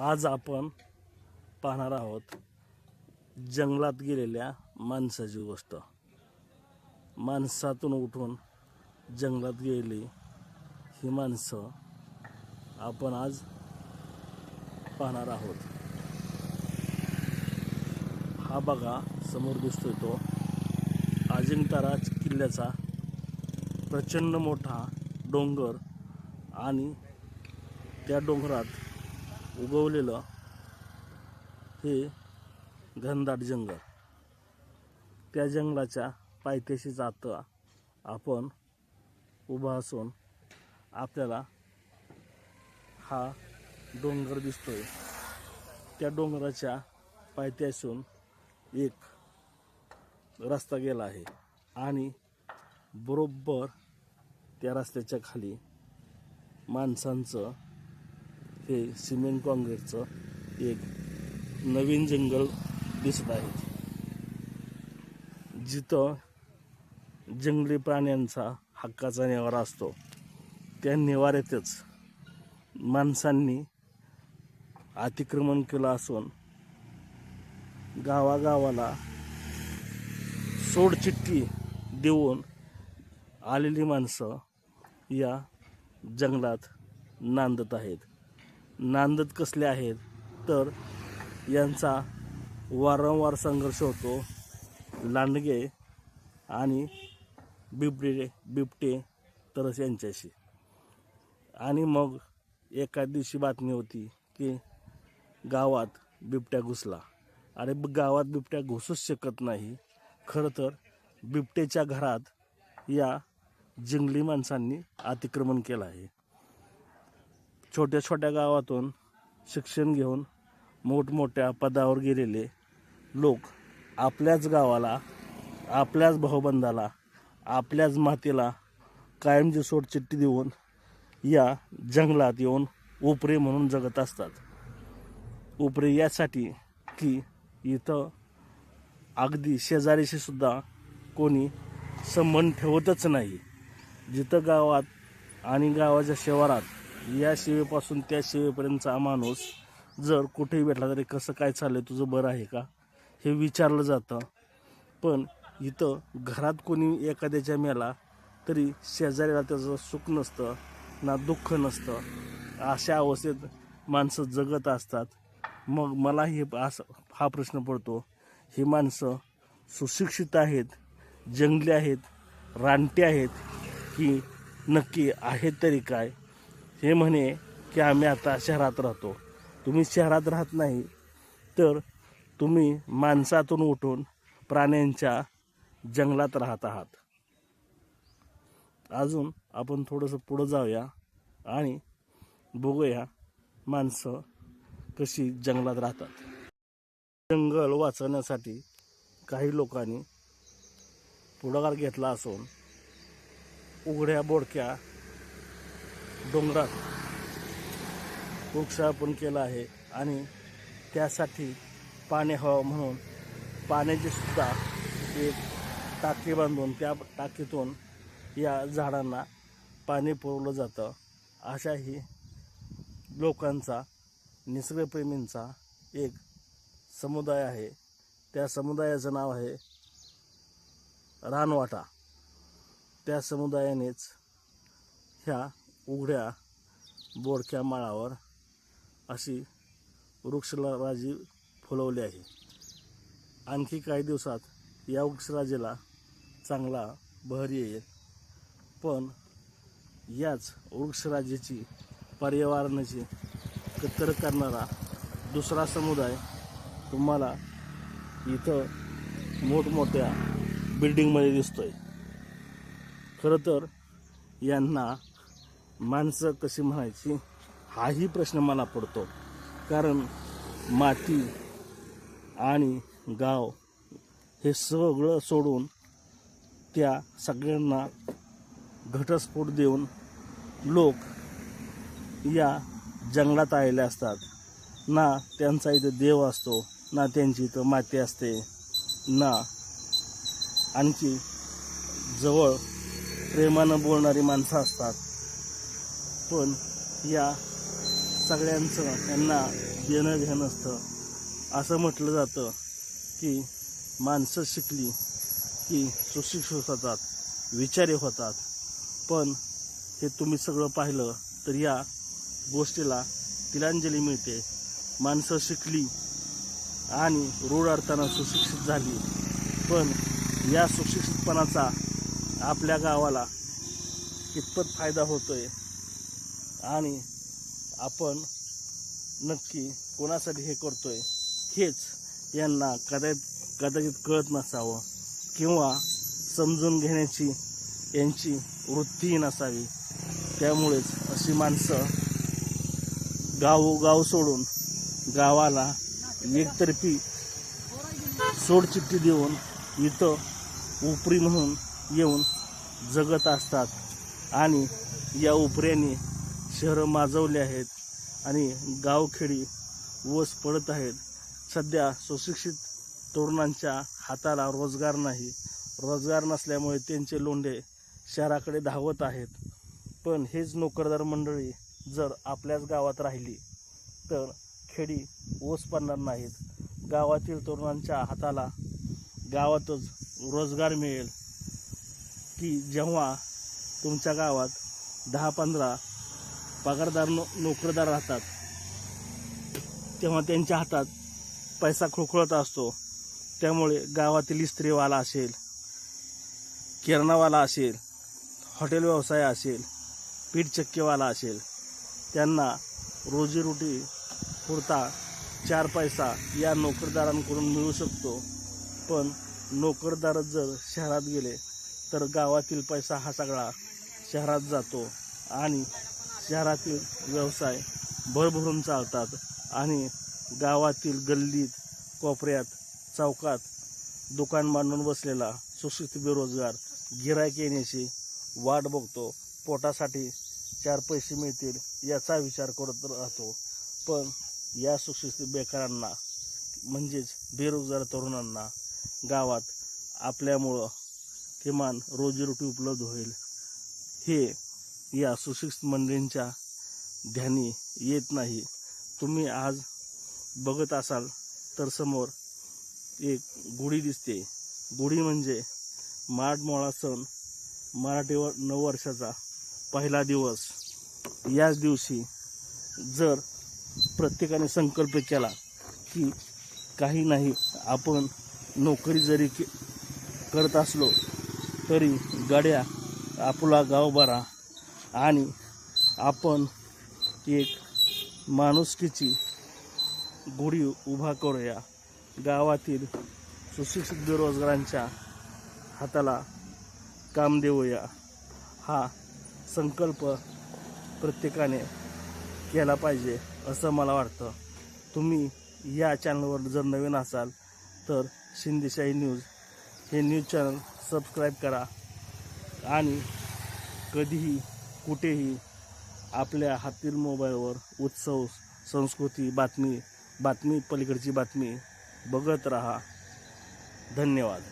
आज आपण पाहणार आहोत जंगलात गेलेल्या माणसाची गोष्ट. माणसातून उठून जंगलात गेली ही माणसं आपण आज पाहणार आहोत. हा बघा समोर दिसतोय तो अजिंठाराज किल्ल्याचा प्रचंड मोठा डोंगर आणि त्या डोंगरात उगवलेलं हे घनदाट जंगल. त्या जंगलाच्या पायथ्याशी जातं आपण उभा असून आपल्याला हा डोंगर दिसतोय. त्या डोंगराच्या पायथ्यासून एक रस्ता गेला आहे आणि बरोबर त्या रस्त्याच्या खाली माणसांचं हे सिमेंट काँक्रीटचं एक नवीन जंगल दिसत आहे. जिथं जंगली प्राण्यांचा हक्काचा निवारा असतो. त्या निवाऱ्यातच माणसांनी अतिक्रमण केलं असून गावागावाला सोडचिठ्ठी देऊन आलेली माणसं या जंगलात नांदत आहेत. नांदत कसले आहेत तर यांचा वारंवार संघर्ष होतो. लांडगे आणि बिबटे बिबटे तरच यांच्याशी. आणि मग एका दिवशी बातमी होती की गावात बिबट्या घुसला. अरे ब- गावात बिबट्या घुसूच शकत नाही. खरं तर बिबटेच्या घरात या जंगली माणसांनी अतिक्रमण केलं आहे. छोट्या छोट्या गावातून शिक्षण घेऊन मोठमोठ्या पदावर गेलेले लोक आपल्याच गावाला आपल्याच भाऊबंदाला आपल्याच मातेला कायमची सोडचिठ्ठी देऊन या जंगलात येऊन उपरे म्हणून जगत असतात. उपरे यासाठी की इथं अगदी शेजारीशी सुद्धा कोणी संबंध ठेवतच नाही. जिथं गावात आणि गावाच्या शिवारात या सेवेपासून त्या सेवेपर्यंतचा माणूस जर कुठेही भेटला तरी कसं काय चाललं तुझं बरं आहे का? हे विचारलं जातं. पण इथं घरात कोणी एखाद्याच्या मेला तरी शेजाऱ्याला त्याचं सुख नसतं ना दुःख नसतं. अशा अवस्थेत माणसं जगत असतात. मग मला हे असं हा प्रश्न पडतो. ही माणसं सुशिक्षित आहेत जंगली आहेत रानटी आहेत की नक्की आहेत तरी काय? हे म्हणे की आम्ही आता शहरात राहतो. तुम्ही शहरात राहत नाही तर तुम्ही माणसातून उठून प्राण्यांच्या जंगलात राहत आहात. अजून आपण थोडंसं पुढं जाऊया आणि बघूया माणसं कशी जंगलात राहतात. जंगल वाचवण्यासाठी काही लोकांनी पुढाकार घेतला असून उघड्या बोडक्या डोंगरात वृक्षारोपण केलं आहे आणि त्यासाठी पाणी हवं म्हणून पाण्याची सुद्धा एक टाकी बांधून त्या टाकीतून या झाडांना पाणी पुरवलं जातं. अशाही लोकांचा निसर्गप्रेमींचा एक समुदाय आहे. त्या समुदायाचं नाव आहे रानवाटा. त्या समुदायानेच ह्या उघड्या बोडक्या माळावर अशी वृक्षराजी फुलवली आहे. आणखी काही दिवसात या वृक्षराजेला चांगला बहर येईल. पण याच वृक्षराजेची पर्यावरणाची कत्तर करणारा दुसरा समुदाय तुम्हाला इथं मोठमोठ्या बिल्डिंगमध्ये दिसतोय. खरं तर यांना माणसं कशी म्हणायची? हाही प्रश्न मला पडतो. कारण माती आणि गाव हे सगळं सोडून त्या सगळ्यांना घटस्फोट देऊन लोक या जंगलात आलेले असतात. ना त्यांचा इथं देव असतो ना त्यांची इथं माती असते ना आणखी जवळ प्रेमानं बोलणारी माणसं असतात. पण या सगळ्यांचं यांना देणं घेणं असतं. असं म्हटलं जातं की माणसं शिकली की सुशिक्षित होतात विचारे होतात. पण हे तुम्ही सगळं पाहिलं तर या गोष्टीला तिलांजली मिळते. माणसं शिकली आणि रूढ अर्थानं सुशिक्षित झाली. पण या सुशिक्षितपणाचा आपल्या गावाला कितपत फायदा होतो आहे आणि आपण नक्की कोणासाठी हे करतोय हेच यांना कदाचित कदाचित कळत नसावं किंवा समजून घेण्याची यांची वृत्तीही नसावी. त्यामुळेच अशी माणसं गावोगाव सोडून गावाला एकतर्फी सोडचिठ्ठी देऊन इथं उपरी म्हणून येऊन जगत असतात. आणि या उपऱ्यांनी शहरं माजवली आहेत आणि गावखेडी वस पडत आहेत. सध्या सुशिक्षित तरुणांच्या हाताला रोजगार नाही. रोजगार नसल्यामुळे त्यांचे लोंढे शहराकडे धावत आहेत. पण हेच नोकरदार मंडळी जर आपल्याच गावात राहिली तर खेडी ओस पडणार नाहीत. गावातील तरुणांच्या हाताला गावातच रोजगार मिळेल. की जेव्हा तुमच्या गावात दहा पंधरा पगारदार नो नोकरदार राहतात. तेव्हा त्यांच्या हातात पैसा खुळखुळत असतो. त्यामुळे गावातील इस्त्रीवाला असेल किराणावाला असेल हॉटेल व्यवसाय असेल पीठचक्केवाला असेल त्यांना रोजीरोटी पुरता चार पैसा या नोकरदारांकडून मिळू शकतो. पण नोकरदार जर शहरात गेले तर गावातील पैसा हा सगळा शहरात जातो आणि शहरातील व्यवसाय भरभरून चालतात आणि गावातील गल्लीत कोपऱ्यात चौकात दुकान बांधून बसलेला सुशिक्षित बेरोजगार गिरायक येण्याची वाट बघतो. पोटासाठी चार पैसे मिळतील याचा विचार करत राहतो. पण या सुशिक्षित बेकारांना म्हणजेच बेरोजगार तरुणांना गावात आपल्यामुळं किमान रोजीरोटी उपलब्ध होईल. हे या सुशिक्षित मंडळींच्या ध्यानी येत नाही. तुम्ही आज बघत असाल तर समोर एक गुढी दिसते. गुढी म्हणजे माडमोळा सण मराठी व नववर्षाचा पहिला दिवस. याच दिवशी जर प्रत्येकाने संकल्प केला की काही नाही आपण नोकरी जरी के करत असलो तरी गाड्या आपला गाव बरा आणि आपण एक माणुसकीची गुढी उभा करूया. गावातील सुशिक्षित बेरोजगारांच्या हाताला काम देऊया. हा संकल्प प्रत्येकाने केला पाहिजे असं मला वाटतं. तुम्ही या चॅनलवर जर नवीन असाल तर शिंदेशाही न्यूज हे न्यूज चॅनल सबस्क्राईब करा. आणि कधीही कुठेही आपल्या हातील मोबाईलवर उत्सव संस्कृती बातमी बातमी पलीकडची बातमी बघत राहा. धन्यवाद.